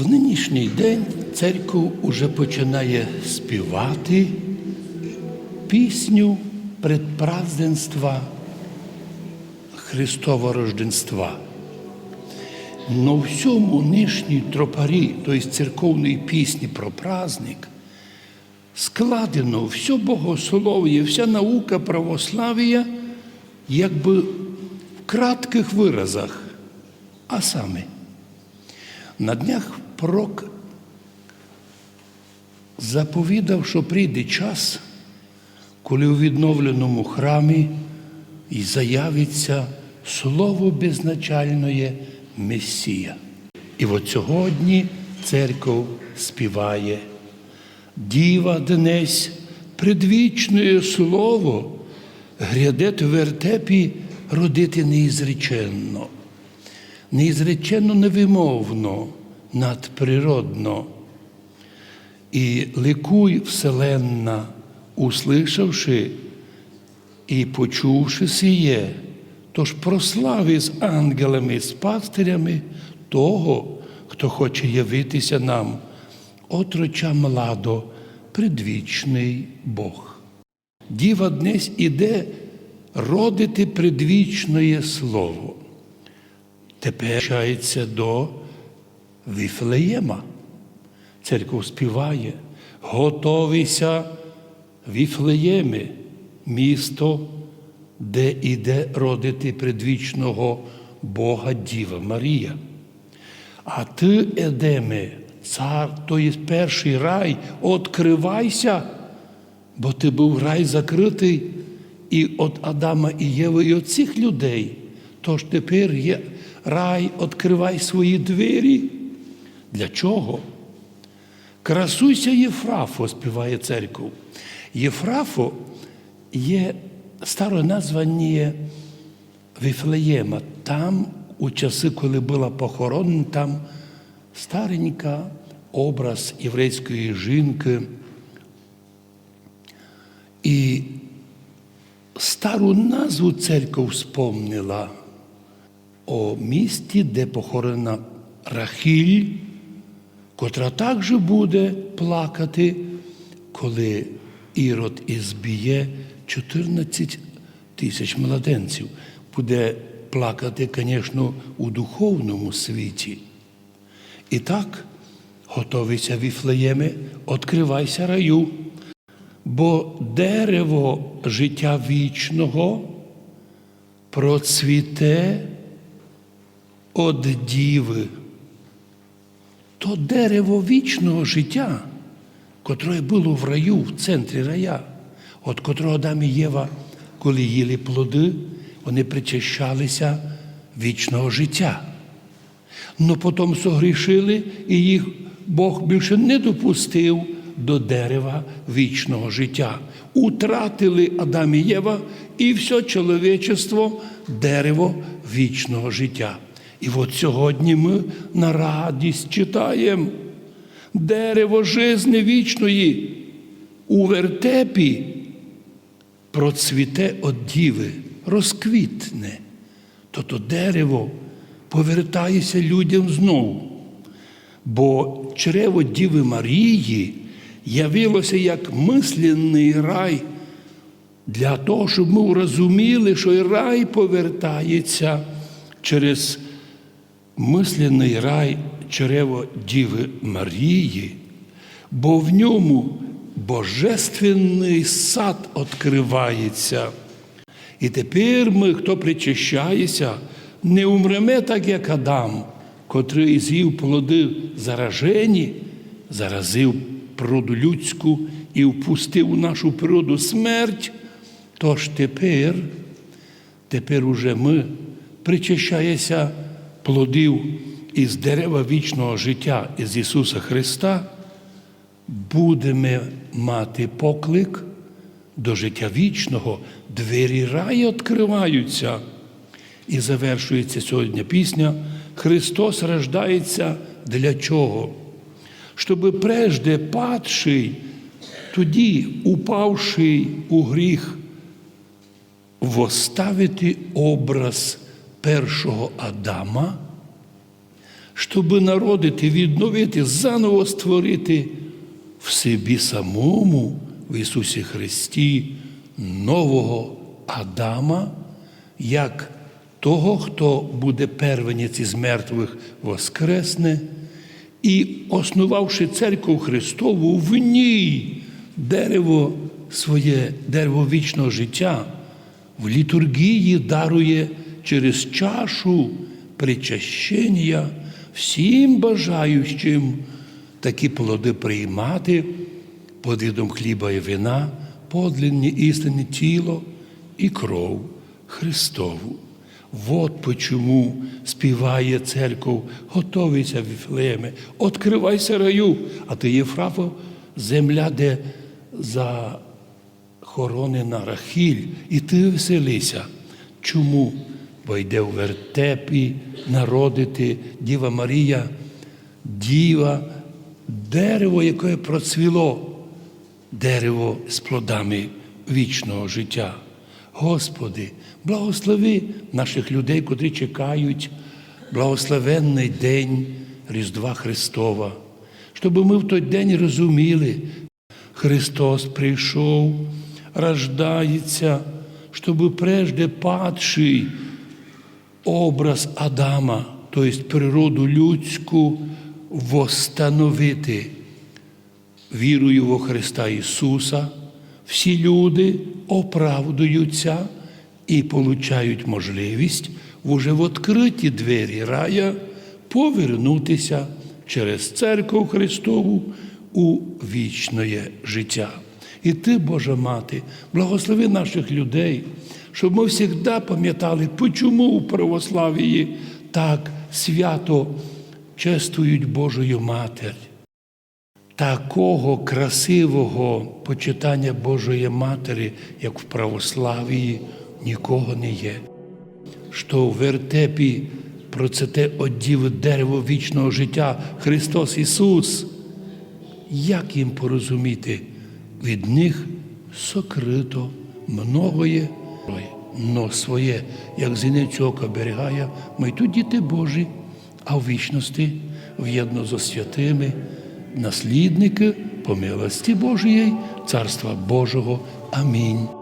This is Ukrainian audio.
В нинішній день церква уже починає співати пісню предпразденства Христового Рождества. Но в всьому нижній тропарі, тобто церковної пісні про праздник, складено все богослов'я, вся наука православ'я, якби в кратких виразах. А саме, на днях пророк заповідав, що прийде час, коли у відновленому храмі і заявиться слово безначальної Месія. І от сьогодні церков співає. Діва днесь предвічне слово, грядет вертепі родити неізреченно, неізреченно невимовно, надприродно. І ликуй вселенна, услишавши і почувши сіє, тож прослави з ангелами, з пастирями того, хто хоче явитися нам, отроча младо, предвічний Бог. Діва днесь іде родити предвічне слово. Тепер чається до Віфлеєма. Церква співає, готовися Віфлеєми, місто, де іде родити предвічного Бога Діва Марія. А ти, Едеме, цар, то є перший рай, відкривайся, бо ти був рай закритий і від Адама і Єви, і від цих людей. Тож тепер є рай, відкривай свої двері. Для чого? Красуйся Єфрафо, співає церков. Єфрафо є старе названня Віфлеєма. Там, у часи, коли була похоронена, там старенька образ єврейської жінки. І стару назву церква вспомнила о місті, де похоронена Рахіль, котра також буде плакати, коли Ірод ізб'є 14 тисяч младенців. Буде плакати, звісно, у духовному світі. І так, готовися віфлеєми, відкривайся раю, бо дерево життя вічного процвіте од діви. То дерево вічного життя, котре було в раю, в центрі рая, от котрого Адам і Єва, коли їли плоди, вони причащалися вічного життя. Но потім согрішили, і їх Бог більше не допустив до дерева вічного життя. Утратили Адам і Єва і все чоловічество дерево вічного життя. І от сьогодні ми на радість читаємо дерево жизни вічної у вертепі процвіте от діви, розквітне, то то дерево повертається людям знову. Бо чрево Діви Марії явилося як мисленний рай для того, щоб ми розуміли, що і рай повертається через мисленний рай чрево Діви Марії, бо в ньому божественний сад відкривається. І тепер ми, хто причащається, не умремо так, як Адам, котрий з'їв плоди заражені, заразив природу людську і впустив у нашу природу смерть. Тож тепер, тепер уже ми причащаємося плодів із дерева вічного життя із Ісуса Христа, будемо мати поклик до життя вічного, двері раю відкриваються. І завершується сьогодні пісня Христос рождається для чого? Щоб прежде падший, тоді упавший у гріх, воставити образ першого Адама, щоб народити, відновити, заново створити в собі самому, в Ісусі Христі, нового Адама, як того, хто буде первенець із мертвих воскресне, і, основавши церкву Христову, в ній дерево своє, дерево вічного життя, в літургії дарує через чашу причащення всім бажаючим такі плоди приймати під видом хліба і вина, подлинні істинне тіло і кров Христову. Вот почому співає церков, готовиться Віфлеєме, відкривайся раю, а ти є фрафо, земля, де захоронена Рахіль, і ти веселися. Чому? Бо йде в вертепі народити Діва Марія, діва, дерево, яке процвіло, дерево з плодами вічного життя. Господи, благослови наших людей, котрі чекають благословенний день Різдва Христова, щоб ми в той день розуміли, Христос прийшов, рождається, щоб прежде падший образ Адама, тобто природу людську, восстановити. Вірую во Христа Ісуса, всі люди оправдуються і получають можливість уже в відкриті двері рая повернутися через церкву Христову у вічне життя. І ти, Божа Мати, благослови наших людей, щоб ми завжди пам'ятали, чому у православії так свято чествують Божою Матір. Такого красивого почитання Божої Матері, як в православії, нікого не є. Що в вертепі процвіте одів дерево вічного життя Христос Ісус. Як їм порозуміти? Від них сокрито многоє, но своє, як зіницю ока берігає, ми тут діти Божі, а в вічності в'єдно зо святими наслідники по милості Божої, Царства Божого. Амінь.